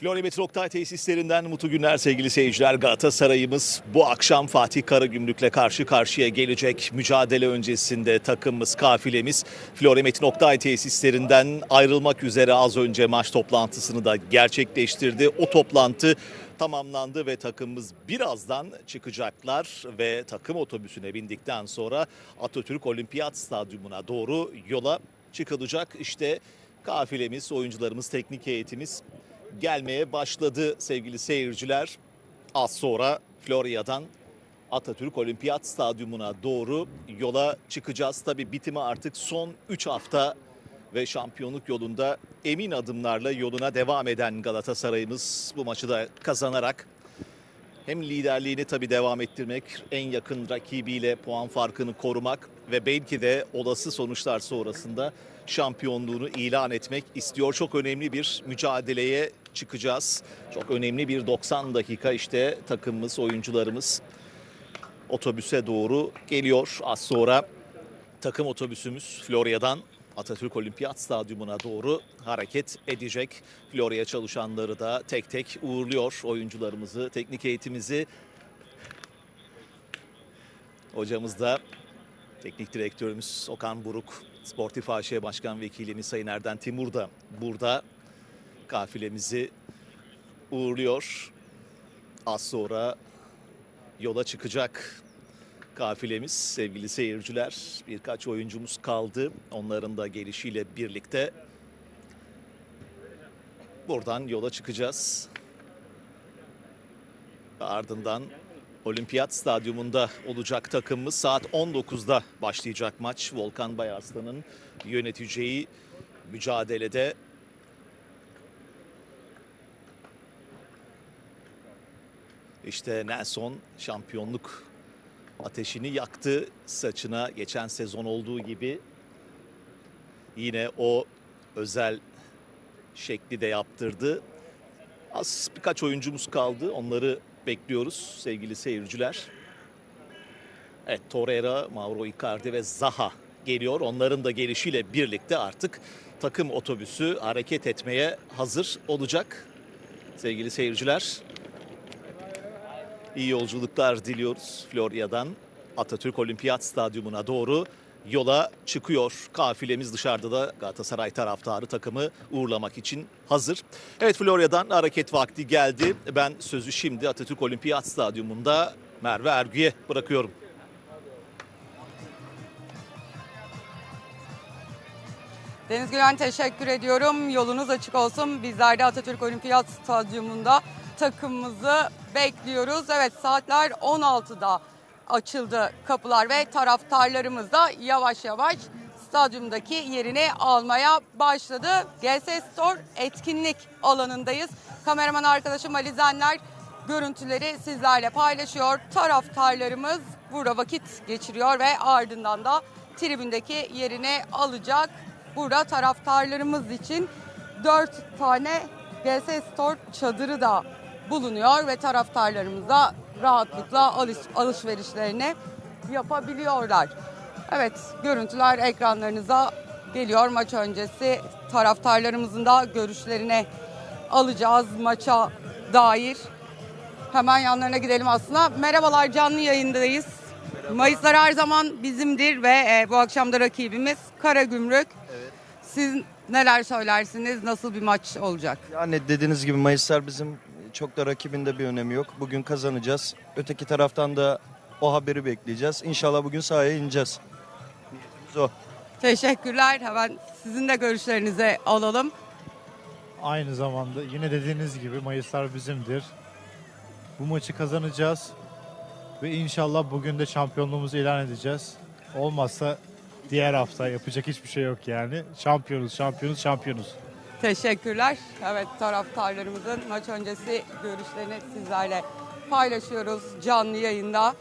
Floribet Oktay tesislerinden mutlu günler sevgili seyirciler. Galatasaray'ımız bu akşam Fatih Karagümrük'le karşı karşıya gelecek. Mücadele öncesinde takımımız, kafilemiz Floribet Oktay tesislerinden ayrılmak üzere az önce maç toplantısını da gerçekleştirdi. O toplantı tamamlandı ve takımımız birazdan çıkacaklar ve takım otobüsüne bindikten sonra Atatürk Olimpiyat Stadyumuna doğru yola çıkılacak. İşte kafilemiz, oyuncularımız, teknik heyetimiz gelmeye başladı sevgili seyirciler. Az sonra Florya'dan Atatürk Olimpiyat Stadyumuna doğru yola çıkacağız. Tabi bitimi artık son 3 hafta ve şampiyonluk yolunda emin adımlarla yoluna devam eden Galatasaray'ımız bu maçı da kazanarak hem liderliğini tabii devam ettirmek, en yakın rakibiyle puan farkını korumak ve belki de olası sonuçlar sonrasında şampiyonluğunu ilan etmek istiyor. Çok önemli bir mücadeleye çıkacağız. Çok önemli bir 90 dakika işte takımımız, oyuncularımız otobüse doğru geliyor. Az sonra takım otobüsümüz Florya'dan Atatürk Olimpiyat Stadyumuna doğru hareket edecek. Florya çalışanları da tek tek uğurluyor oyuncularımızı, teknik eğitimimizi. Hocamız da teknik direktörümüz Okan Buruk, Sportif AŞ Başkan Vekilimiz Sayın Erden Timur da burada kafilemizi uğurluyor. Az sonra yola çıkacak kafilemiz sevgili seyirciler. Birkaç oyuncumuz kaldı. Onların da gelişiyle birlikte buradan yola çıkacağız. Ardından Olimpiyat Stadyumunda olacak takımımız saat 19'da başlayacak maç. Volkan Bayarslan'ın yöneteceği mücadelede İşte Nelson şampiyonluk ateşini yaktı saçına geçen sezon olduğu gibi yine o özel şekli de yaptırdı. Az birkaç oyuncumuz kaldı. Onları bekliyoruz sevgili seyirciler. Evet Torreira, Mauro Icardi ve Zaha geliyor. Onların da gelişiyle birlikte artık takım otobüsü hareket etmeye hazır olacak. Sevgili seyirciler. İyi yolculuklar diliyoruz Florya'dan Atatürk Olimpiyat Stadyumuna doğru yola çıkıyor. Kafilemiz dışarıda da Galatasaray taraftarı takımı uğurlamak için hazır. Evet Florya'dan hareket vakti geldi. Ben sözü şimdi Atatürk Olimpiyat Stadyumunda Merve Ergü'ye bırakıyorum. Deniz Gülen teşekkür ediyorum. Yolunuz açık olsun. Bizler de Atatürk Olimpiyat Stadyumunda takımımızı bekliyoruz. Evet saatler 16'da açıldı kapılar ve taraftarlarımız da yavaş yavaş stadyumdaki yerini almaya başladı. GS Store etkinlik alanındayız. Kameraman arkadaşım Ali Zenler görüntüleri sizlerle paylaşıyor. Taraftarlarımız burada vakit geçiriyor ve ardından da tribündeki yerini alacak. Burada taraftarlarımız için 4 tane GS Store çadırı da bulunuyor ve taraftarlarımız da rahatlıkla alış, alışverişlerini yapabiliyorlar. Evet görüntüler ekranlarınıza geliyor maç öncesi taraftarlarımızın da görüşlerini alacağız maça dair. Hemen yanlarına gidelim aslında. Merhabalar canlı yayındayız. Mayıslar her zaman bizimdir ve e, bu akşam da rakibimiz Karagümrük. Siz neler söylersiniz? Nasıl bir maç olacak? Yani dediğiniz gibi Mayıslar bizim çok da rakibinde bir önemi yok. Bugün kazanacağız. Öteki taraftan da o haberi bekleyeceğiz. İnşallah bugün sahaya ineceğiz. Niyetimiz o. Teşekkürler. Hemen sizin de görüşlerinizi alalım. Aynı zamanda yine dediğiniz gibi Mayıslar bizimdir. Bu maçı kazanacağız ve inşallah bugün de şampiyonluğumuzu ilan edeceğiz. Olmazsa diğer hafta yapacak hiçbir şey yok yani. Şampiyonuz, şampiyonuz, şampiyonuz. Teşekkürler. Evet taraftarlarımızın maç öncesi görüşlerini sizlerle paylaşıyoruz canlı yayında.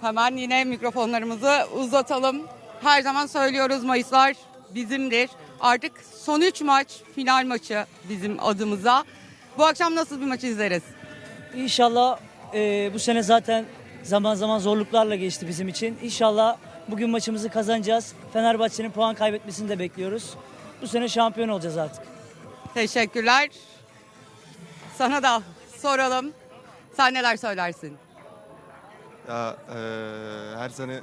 Hemen yine mikrofonlarımızı uzatalım. Her zaman söylüyoruz Mayıslar bizimdir. Artık son 3 maç final maçı bizim adımıza. Bu akşam nasıl bir maç izleriz? İnşallah e, bu sene zaten zaman zaman zorluklarla geçti bizim için. İnşallah bugün maçımızı kazanacağız. Fenerbahçe'nin puan kaybetmesini de bekliyoruz. Bu sene şampiyon olacağız artık. Teşekkürler. sana da soralım. Sen neler söylersin? Ya eee, her sene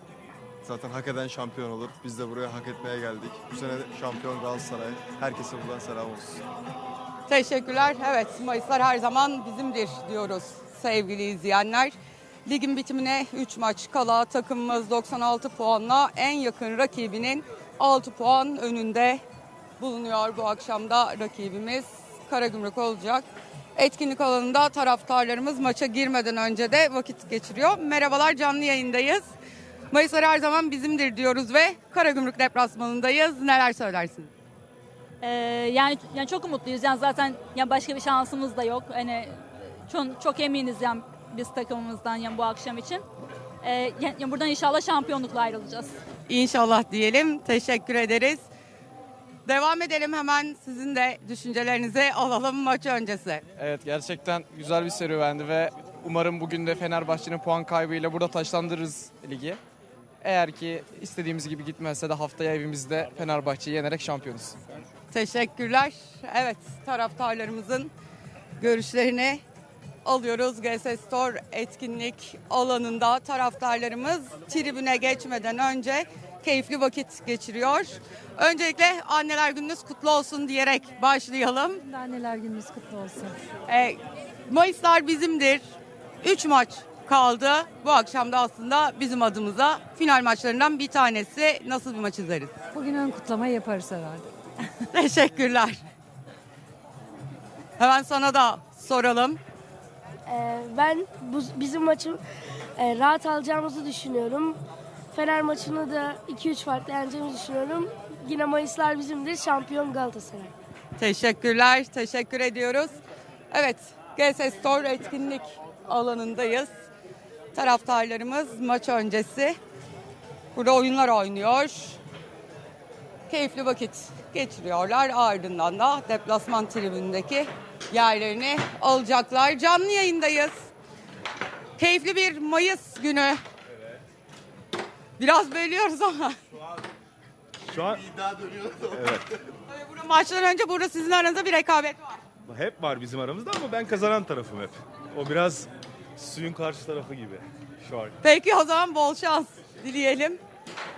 zaten hak eden şampiyon olur. Biz de buraya hak etmeye geldik. Bu sene şampiyon Galatasaray. Herkese buradan selam olsun. Teşekkürler. Evet, Mayıslar her zaman bizimdir diyoruz sevgili izleyenler. Ligin bitimine 3 maç kala takımımız 96 puanla en yakın rakibinin 6 puan önünde bulunuyor. Bu akşam da rakibimiz Karagümrük olacak. Etkinlik alanında taraftarlarımız maça girmeden önce de vakit geçiriyor. Merhabalar canlı yayındayız. Mayıslar her zaman bizimdir diyoruz ve Karagümrük deplasmanındayız. Neler söylersin? Ee, yani yani çok umutluyuz. Yani zaten ya başka bir şansımız da yok. Hani çok, çok eminiz yani biz takımımızdan yani bu akşam için. Ee, yani yani buradan inşallah şampiyonlukla ayrılacağız. İnşallah diyelim. Teşekkür ederiz. Devam edelim hemen sizin de düşüncelerinizi alalım maç öncesi. Evet gerçekten güzel bir serüvendi ve umarım bugün de Fenerbahçe'nin puan kaybıyla burada taşlandırırız ligi. Eğer ki istediğimiz gibi gitmezse de haftaya evimizde Fenerbahçe'yi yenerek şampiyonuz. Teşekkürler. Evet taraftarlarımızın görüşlerini alıyoruz. GS Store etkinlik alanında taraftarlarımız tribüne geçmeden önce keyifli vakit geçiriyor. Öncelikle anneler gününüz kutlu olsun diyerek başlayalım. Anneler gününüz kutlu olsun. E, Mayıslar bizimdir. 3 maç kaldı. Bu akşam da aslında bizim adımıza final maçlarından bir tanesi. Nasıl bir maç izleriz? Bugün ön kutlama yaparız herhalde. Teşekkürler. Hemen sana da soralım. Ee, ben bu, bizim maçı e, rahat alacağımızı düşünüyorum. Fener maçını da 2-3 farklı yeneceğimizi düşünüyorum. Yine Mayıslar bizimdir. Şampiyon Galatasaray. Teşekkürler, teşekkür ediyoruz. Evet, GS Store etkinlik alanındayız. Taraftarlarımız maç öncesi burada oyunlar oynuyor. Keyifli vakit geçiriyorlar. Ardından da deplasman tribünündeki yerlerini alacaklar. Canlı yayındayız. Keyifli bir Mayıs günü. Biraz bölüyoruz ama. Şu an Tabii burada maçtan önce burada sizin aranızda bir rekabet var. hep var bizim aramızda ama ben kazanan tarafım hep. O biraz suyun karşı tarafı gibi şu an. Peki o zaman bol şans dileyelim.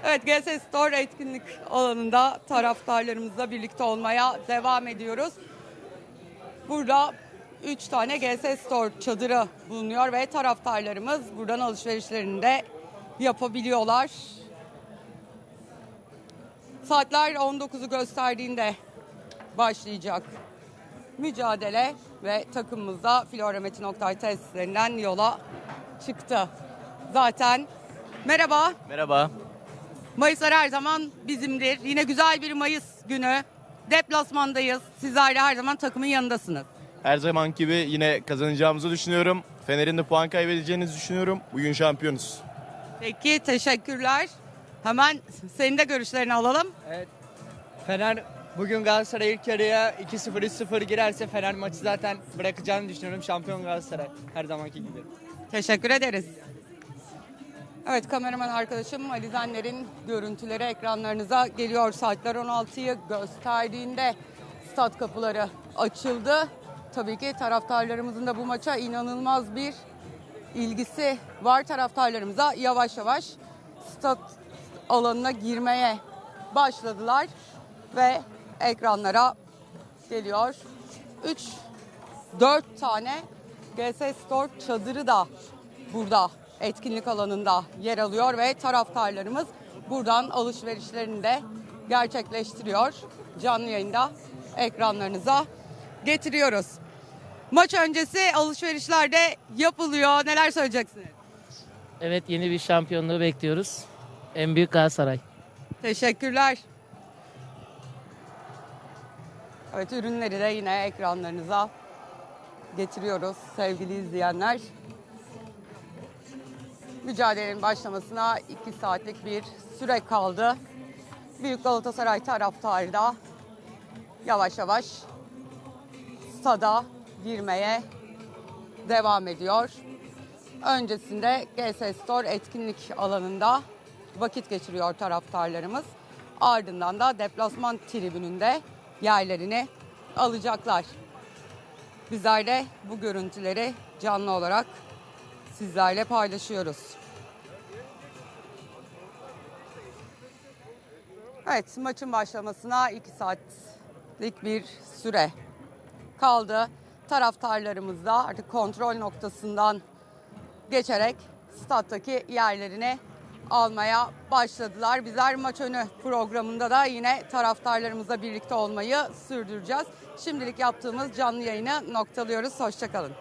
Evet GS Store etkinlik alanında taraftarlarımızla birlikte olmaya devam ediyoruz. Burada 3 tane GS Store çadırı bulunuyor ve taraftarlarımız buradan alışverişlerini de yapabiliyorlar. Saatler 19'u gösterdiğinde başlayacak mücadele ve takımımız da Flora Metin Oktay tesislerinden yola çıktı. Zaten merhaba. Merhaba. Mayıslar her zaman bizimdir. Yine güzel bir Mayıs günü. Deplasmandayız. Sizler de her zaman takımın yanındasınız. Her zaman gibi yine kazanacağımızı düşünüyorum. Fener'in de puan kaybedeceğini düşünüyorum. Bugün şampiyonuz. Peki teşekkürler. Hemen senin de görüşlerini alalım. Fener bugün Galatasaray ilk yarıya 2-0 3-0 girerse Fener maçı zaten bırakacağını düşünüyorum. Şampiyon Galatasaray her zamanki gibi. Teşekkür ederiz. Evet kameraman arkadaşım Ali Zenler'in görüntüleri ekranlarınıza geliyor. Saatler 16'yı gösterdiğinde stat kapıları açıldı. Tabii ki taraftarlarımızın da bu maça inanılmaz bir ilgisi var. Taraftarlarımıza yavaş yavaş stat alanına girmeye başladılar ve ekranlara geliyor. 3 4 tane GS Store çadırı da burada etkinlik alanında yer alıyor ve taraftarlarımız buradan alışverişlerini de gerçekleştiriyor. Canlı yayında ekranlarınıza getiriyoruz. Maç öncesi alışverişler de yapılıyor. Neler söyleyeceksiniz? Evet yeni bir şampiyonluğu bekliyoruz. En büyük Galatasaray. Teşekkürler. Evet ürünleri de yine ekranlarınıza getiriyoruz sevgili izleyenler. Mücadelenin başlamasına 2 saatlik bir süre kaldı. Büyük Galatasaray taraftarı da yavaş yavaş stada girmeye devam ediyor. Öncesinde GS Store etkinlik alanında vakit geçiriyor taraftarlarımız. Ardından da deplasman tribününde yerlerini alacaklar. Bizler de bu görüntüleri canlı olarak sizlerle paylaşıyoruz. Evet maçın başlamasına 2 saatlik bir süre kaldı. Taraftarlarımız da artık kontrol noktasından geçerek stat'taki yerlerini almaya başladılar. Bizler maç önü programında da yine taraftarlarımızla birlikte olmayı sürdüreceğiz. Şimdilik yaptığımız canlı yayını noktalıyoruz. Hoşçakalın.